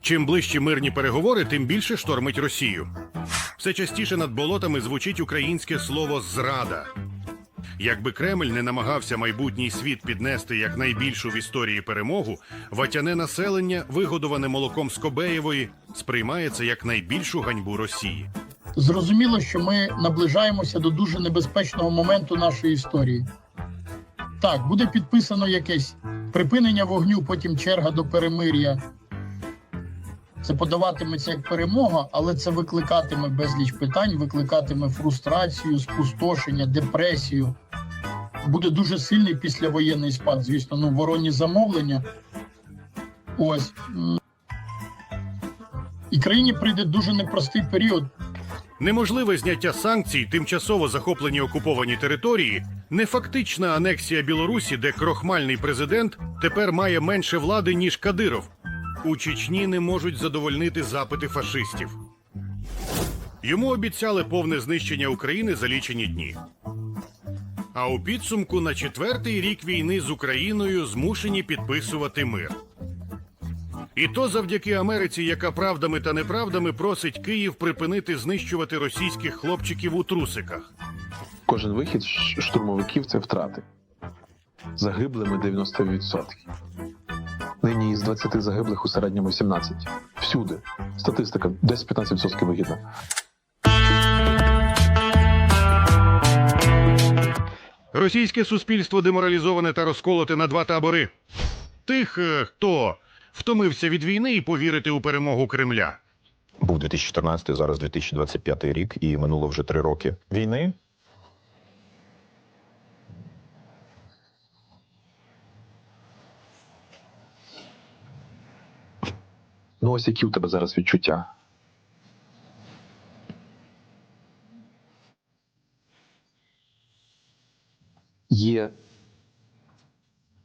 Чим ближчі мирні переговори, тим більше штормить Росію. Все частіше над болотами звучить українське слово зрада. Якби Кремль не намагався майбутній світ піднести як найбільшу в історії перемогу, ватяне населення, вигодоване молоком Скобеєвої, сприймає це як найбільшу ганьбу Росії. Зрозуміло, що ми наближаємося до дуже небезпечного моменту нашої історії. Так, буде підписано якесь припинення вогню, потім черга до перемир'я. Це подаватиметься як перемога, але це викликатиме безліч питань, викликатиме фрустрацію, спустошення, депресію. Буде дуже сильний післявоєнний спад, звісно, ну, воронні замовлення. Ось. І країні прийде дуже непростий період. Неможливе зняття санкцій, тимчасово захоплені окуповані території, не фактична анексія Білорусі, де крохмальний президент тепер має менше влади, ніж Кадиров. У Чечні не можуть задовольнити запити фашистів. Йому обіцяли повне знищення України за лічені дні. А у підсумку на четвертий рік війни з Україною змушені підписувати мир. І то завдяки Америці, яка правдами та неправдами просить Київ припинити знищувати російських хлопчиків у трусиках. Кожен вихід штурмовиків це втрати. Загиблими 90%. Нині із 20 загиблих у середньому 17. Всюди. Статистика 10-15% вигідна. Російське суспільство деморалізоване та розколоте на два табори. Тих, е, хто втомився від війни і повірити у перемогу Кремля. Був 2014, зараз 2025 рік, і минуло вже три роки війни. Ну ось які у тебе зараз відчуття. Є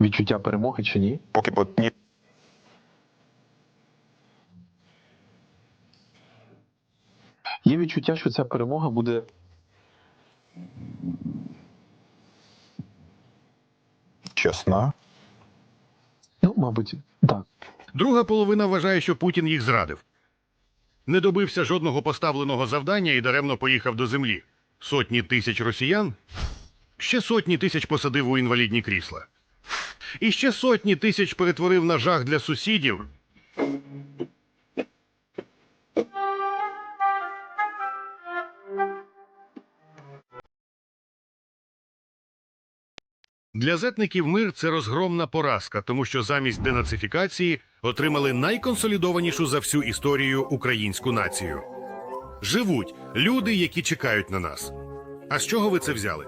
відчуття перемоги чи ні? Поки от ні. Є відчуття, що ця перемога буде чесна. Ну, мабуть, так. Друга половина вважає, що Путін їх зрадив. Не добився жодного поставленого завдання і даремно поїхав до землі. Сотні тисяч росіян, ще сотні тисяч посадив у інвалідні крісла. І ще сотні тисяч перетворив на жах для сусідів. Для зетників мир це розгромна поразка, тому що замість денацифікації отримали найконсолідованішу за всю історію українську націю. Живуть люди, які чекають на нас. А з чого ви це взяли?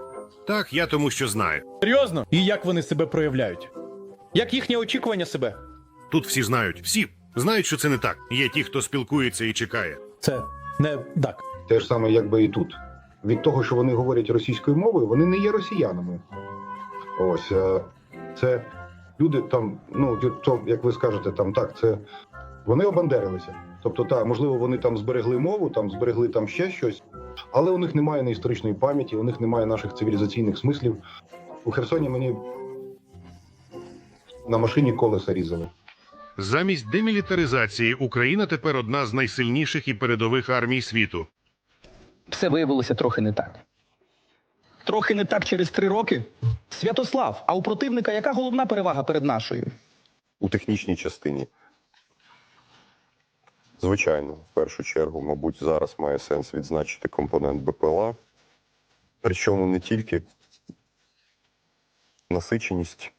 Так, я тому що знаю. Серйозно? І як вони себе проявляють? Як їхнє очікування себе? Тут всі знають, всі знають, що це не так. Є ті, хто спілкується і чекає. Це не так. Те ж саме, якби і тут. Від того, що вони говорять російською мовою, вони не є росіянами. Ось е, це люди там, ну то, як ви скажете, там так, це вони обандерилися. Тобто, так, можливо, вони там зберегли мову, там зберегли там ще щось, але у них немає ні історичної пам'яті, у них немає наших цивілізаційних смислів. У Херсоні мені на машині колеса різали. Замість демілітаризації Україна тепер одна з найсильніших і передових армій світу. все виявилося трохи не так. Трохи не так через три роки. Святослав, а у противника яка головна перевага перед нашою? у технічній частині. Звичайно, в першу чергу, мабуть, зараз має сенс відзначити компонент БПЛА. Причому не тільки насиченість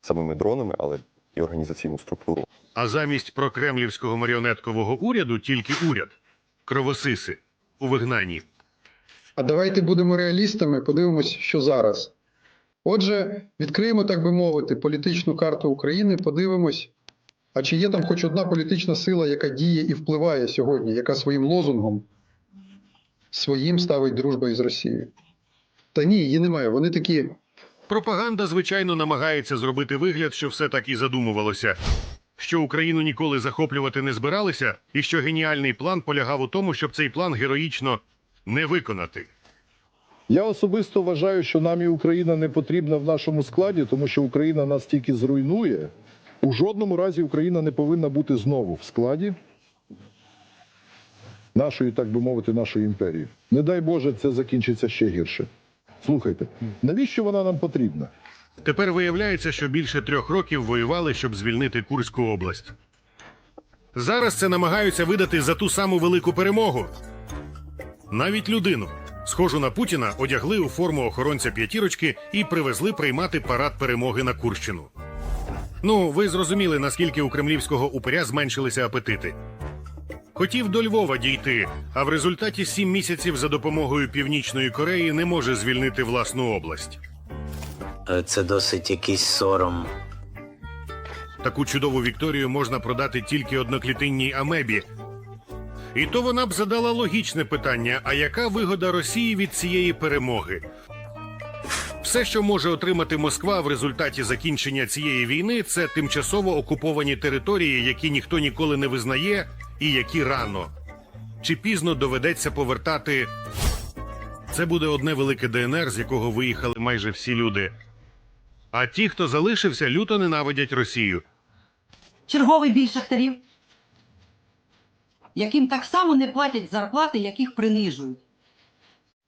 самими дронами, але і організаційну структуру. А замість прокремлівського маріонеткового уряду тільки уряд кровосиси у вигнанні. А давайте будемо реалістами, подивимось, що зараз. Отже, відкриємо, так би мовити, політичну карту України, подивимось, а чи є там хоч одна політична сила, яка діє і впливає сьогодні, яка своїм лозунгом своїм ставить дружба із Росією? Та ні, її немає. Вони такі Пропаганда, звичайно, намагається зробити вигляд, що все так і задумувалося. Що Україну ніколи захоплювати не збиралися, і що геніальний план полягав у тому, щоб цей план героїчно не виконати. Я особисто вважаю, що нам і Україна не потрібна в нашому складі, тому що Україна нас тільки зруйнує. У жодному разі Україна не повинна бути знову в складі нашої, так би мовити, нашої імперії. Не дай Боже, це закінчиться ще гірше. Слухайте, навіщо вона нам потрібна? Тепер виявляється, що більше трьох років воювали, щоб звільнити Курську область. Зараз це намагаються видати за ту саму велику перемогу. Навіть людину, схожу на Путіна, одягли у форму охоронця п'ятірочки і привезли приймати парад перемоги на Курщину. Ну, ви зрозуміли, наскільки у кремлівського упиря зменшилися апетити. Хотів до Львова дійти, а в результаті сім місяців за допомогою Північної Кореї не може звільнити власну область. Е, Це досить якийсь сором. Таку чудову Вікторію можна продати тільки одноклітинній амебі. І то вона б задала логічне питання: а яка вигода Росії від цієї перемоги? Все, що може отримати Москва в результаті закінчення цієї війни, це тимчасово окуповані території, які ніхто ніколи не визнає, і які рано чи пізно доведеться повертати. Це буде одне велике ДНР, з якого виїхали майже всі люди. А ті, хто залишився, люто ненавидять Росію. черговий бій шахтарів, яким так само не платять зарплати, яких принижують.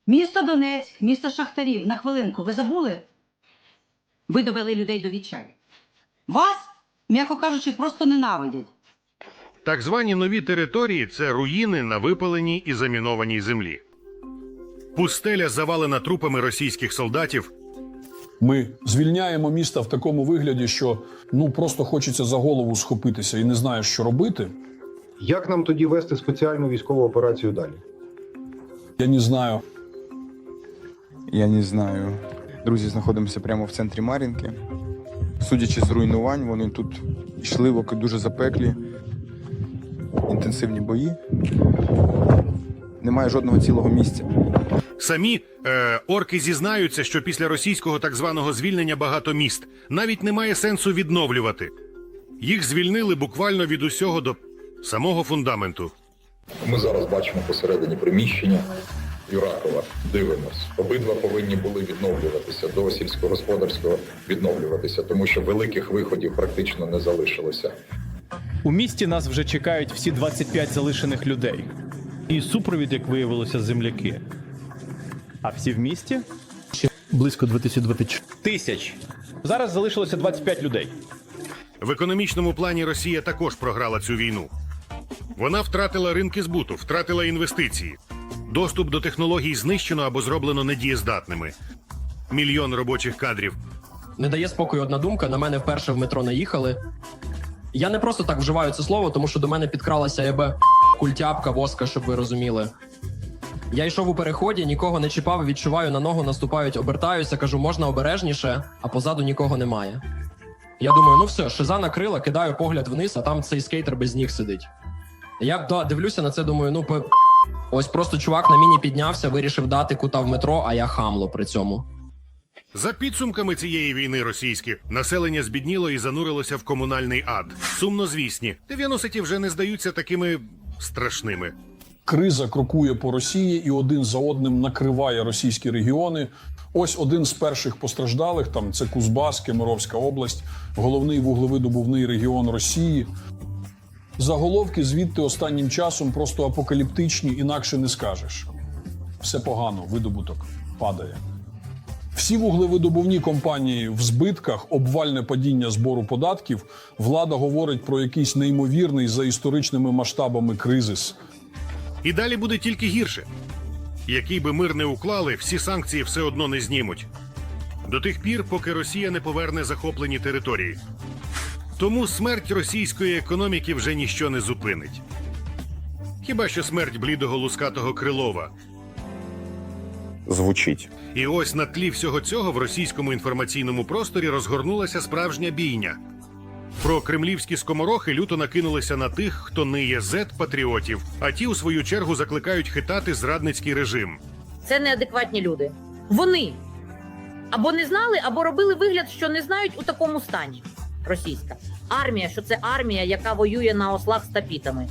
Місто Донецьк, місто шахтарів. На хвилинку, ви забули? Ви довели людей до відчаю. Вас, м'яко кажучи, просто ненавидять. Так звані нові території це руїни на випаленій і замінованій землі. Пустеля завалена трупами російських солдатів, Ми звільняємо міста в такому вигляді, що ну просто хочеться за голову схопитися і не знаєш, що робити. Як нам тоді вести спеціальну військову операцію далі? Я не знаю. Я не знаю. Друзі, знаходимося прямо в центрі Мар'їнки. Судячи з руйнувань, вони тут йшли в дуже запеклі, інтенсивні бої. Немає жодного цілого місця. Самі е, орки зізнаються, що після російського так званого звільнення багато міст навіть немає сенсу відновлювати. Їх звільнили буквально від усього до самого фундаменту. Ми зараз бачимо посередині приміщення Юракова. Дивимось. Обидва повинні були відновлюватися до сільськогосподарського відновлюватися, тому що великих виходів практично не залишилося. У місті нас вже чекають всі 25 залишених людей. І супровід, як виявилося, земляки. А всі в місті? ще Близько 2024. Тисяч. Зараз залишилося 25 людей. В економічному плані Росія також програла цю війну. Вона втратила ринки збуту, втратила інвестиції. Доступ до технологій знищено або зроблено недієздатними. Мільйон робочих кадрів. Не дає спокою одна думка. На мене вперше в метро наїхали. Я не просто так вживаю це слово, тому що до мене підкралася ебе культяпка воска, щоб ви розуміли. Я йшов у переході, нікого не чіпав, відчуваю на ногу, наступають, обертаюся, кажу, можна обережніше, а позаду нікого немає. Я думаю, ну все, шиза накрила, кидаю погляд вниз, а там цей скейтер без ніг сидить. Я да, дивлюся на це, думаю, ну пе- ось просто чувак на міні піднявся, вирішив дати кута в метро, а я хамло при цьому. За підсумками цієї війни російські населення збідніло і занурилося в комунальний ад. Сумнозвісні. 90-ті вже не здаються такими страшними. Криза крокує по Росії і один за одним накриває російські регіони. Ось один з перших постраждалих там це Кузбас, Кемеровська область, головний вуглевидобувний регіон Росії. Заголовки звідти останнім часом просто апокаліптичні, інакше не скажеш. Все погано, видобуток падає. Всі вуглевидобувні компанії в збитках, обвальне падіння збору податків. Влада говорить про якийсь неймовірний за історичними масштабами кризис. І далі буде тільки гірше. Який би мир не уклали, всі санкції все одно не знімуть. До тих пір, поки Росія не поверне захоплені території. Тому смерть російської економіки вже ніщо не зупинить. Хіба що смерть блідого лускатого Крилова. Звучить. І ось на тлі всього цього в російському інформаційному просторі розгорнулася справжня бійня. Про кремлівські скоморохи люто накинулися на тих, хто ниє зет патріотів, а ті, у свою чергу, закликають хитати зрадницький режим. Це неадекватні люди. Вони або не знали, або робили вигляд, що не знають у такому стані. Російська армія, що це армія, яка воює на ослах з тапітами.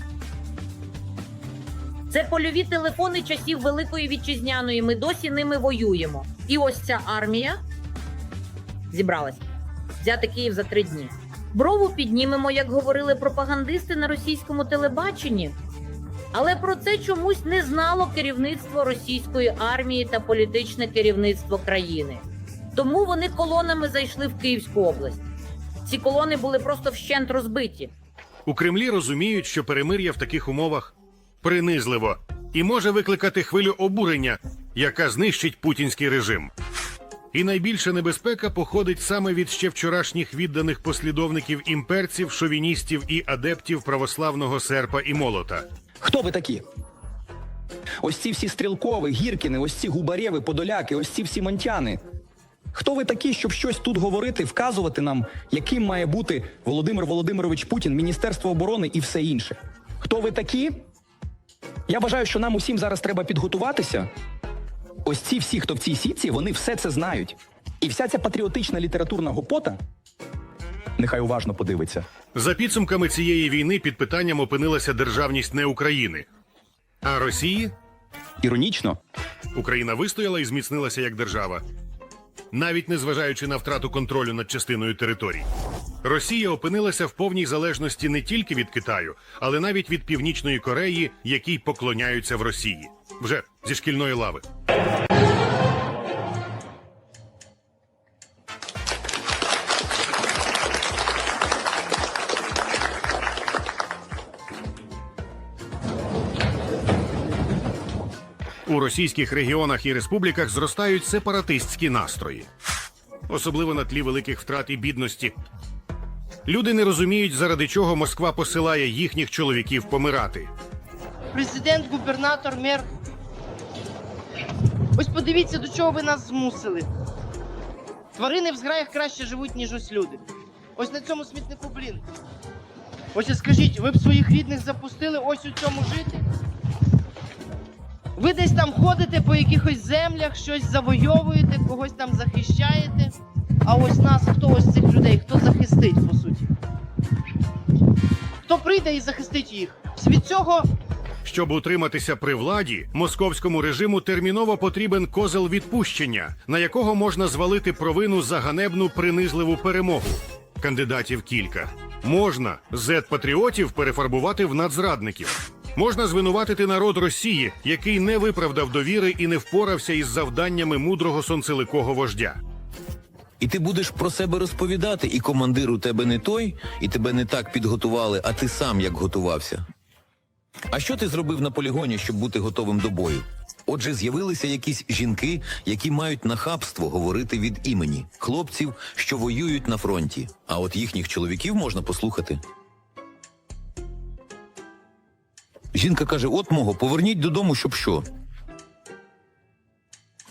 Це польові телефони часів Великої Вітчизняної. Ми досі ними воюємо. І ось ця армія зібралась взяти Київ за три дні. Брову піднімемо, як говорили пропагандисти на російському телебаченні. Але про це чомусь не знало керівництво російської армії та політичне керівництво країни. Тому вони колонами зайшли в Київську область. Ці колони були просто вщент розбиті. У Кремлі розуміють, що перемир'я в таких умовах принизливо і може викликати хвилю обурення, яка знищить путінський режим. І найбільша небезпека походить саме від ще вчорашніх відданих послідовників імперців, шовіністів і адептів православного серпа і молота. Хто ви такі? Ось ці всі стрілкові, гіркіни, ось ці губарєви, подоляки, ось ці всі монтяни. Хто ви такі, щоб щось тут говорити, вказувати нам, яким має бути Володимир Володимирович Путін, Міністерство оборони і все інше? Хто ви такі? Я вважаю, що нам усім зараз треба підготуватися. Ось ці всі, хто в цій сітці, вони все це знають. І вся ця патріотична літературна гопота, нехай уважно подивиться. За підсумками цієї війни під питанням опинилася державність не України, а Росії. Іронічно, Україна вистояла і зміцнилася як держава, навіть незважаючи на втрату контролю над частиною територій. Росія опинилася в повній залежності не тільки від Китаю, але навіть від Північної Кореї, якій поклоняються в Росії, вже зі шкільної лави. У російських регіонах і республіках зростають сепаратистські настрої, особливо на тлі великих втрат і бідності. Люди не розуміють, заради чого Москва посилає їхніх чоловіків помирати. Президент, губернатор, мер. Ось подивіться, до чого ви нас змусили. Тварини в зграях краще живуть, ніж ось люди. Ось на цьому смітнику, блін. Ось скажіть, ви б своїх рідних запустили ось у цьому жити? Ви десь там ходите по якихось землях, щось завойовуєте, когось там захищаєте. А ось нас, хто ось цих людей, хто захистить, по суті? Хто прийде і захистить їх? Від цього Щоб утриматися при владі, московському режиму терміново потрібен козел відпущення, на якого можна звалити провину за ганебну принизливу перемогу. Кандидатів кілька. Можна зет-патріотів перефарбувати в надзрадників. Можна звинуватити народ Росії, який не виправдав довіри і не впорався із завданнями мудрого сонцеликого вождя. І ти будеш про себе розповідати, і командир у тебе не той, і тебе не так підготували, а ти сам як готувався. А що ти зробив на полігоні, щоб бути готовим до бою? Отже, з'явилися якісь жінки, які мають нахабство говорити від імені хлопців, що воюють на фронті. А от їхніх чоловіків можна послухати. Жінка каже: От мого, поверніть додому, щоб що?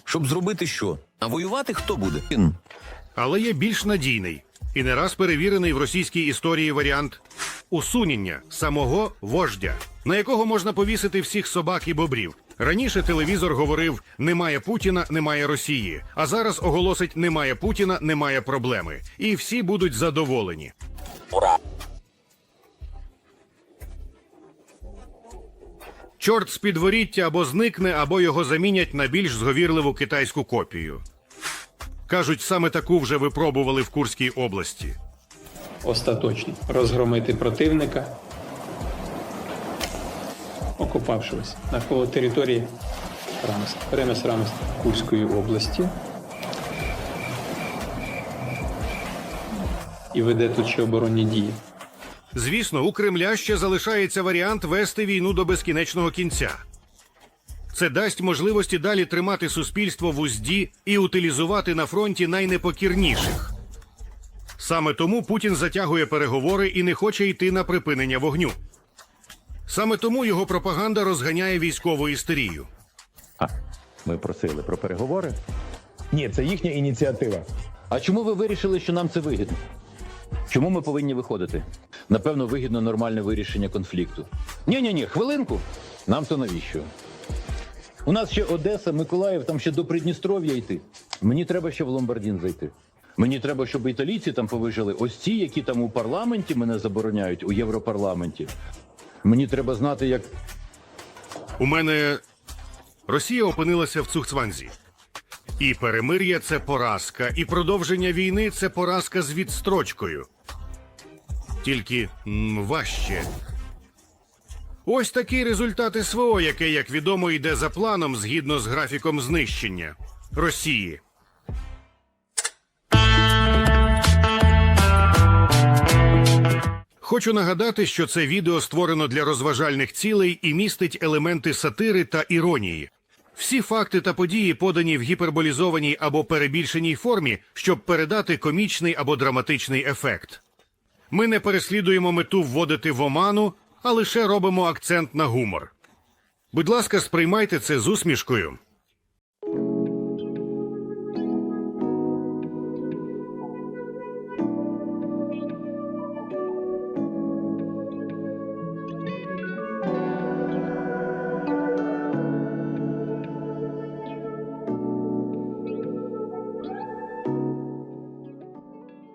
Щоб зробити що? А воювати хто буде? Він. Але є більш надійний і не раз перевірений в російській історії варіант усунення самого вождя, на якого можна повісити всіх собак і бобрів. Раніше телевізор говорив: немає Путіна, немає Росії. А зараз оголосить немає Путіна, немає проблеми. І всі будуть задоволені. Чорт з підворіття або зникне, або його замінять на більш зговірливу китайську копію. Кажуть, саме таку вже випробували в Курській області. остаточно розгромити противника, окупавшись навколо території Ремес Рамес Курської області. І веде тут ще оборонні дії. Звісно, у Кремля ще залишається варіант вести війну до безкінечного кінця. Це дасть можливості далі тримати суспільство в узді і утилізувати на фронті найнепокірніших. Саме тому Путін затягує переговори і не хоче йти на припинення вогню. Саме тому його пропаганда розганяє військову істерію. А, Ми просили про переговори. Ні, це їхня ініціатива. А чому ви вирішили, що нам це вигідно? Чому ми повинні виходити? Напевно, вигідно нормальне вирішення конфлікту. Ні, ні, ні, хвилинку. Нам то навіщо? У нас ще Одеса, Миколаїв, там ще до Придністров'я йти. Мені треба ще в Ломбардін зайти. Мені треба, щоб італійці там повижили. Ось ці, які там у парламенті мене забороняють, у Європарламенті. Мені треба знати, як У мене Росія опинилася в Цухцванзі. І перемир'я це поразка, і продовження війни це поразка з відстрочкою. тільки м, важче. Ось такий результат СВО, яке, як відомо, йде за планом згідно з графіком знищення Росії. Хочу нагадати, що це відео створено для розважальних цілей і містить елементи сатири та іронії. Всі факти та події подані в гіперболізованій або перебільшеній формі, щоб передати комічний або драматичний ефект. Ми не переслідуємо мету вводити в оману, а лише робимо акцент на гумор. Будь ласка, сприймайте це з усмішкою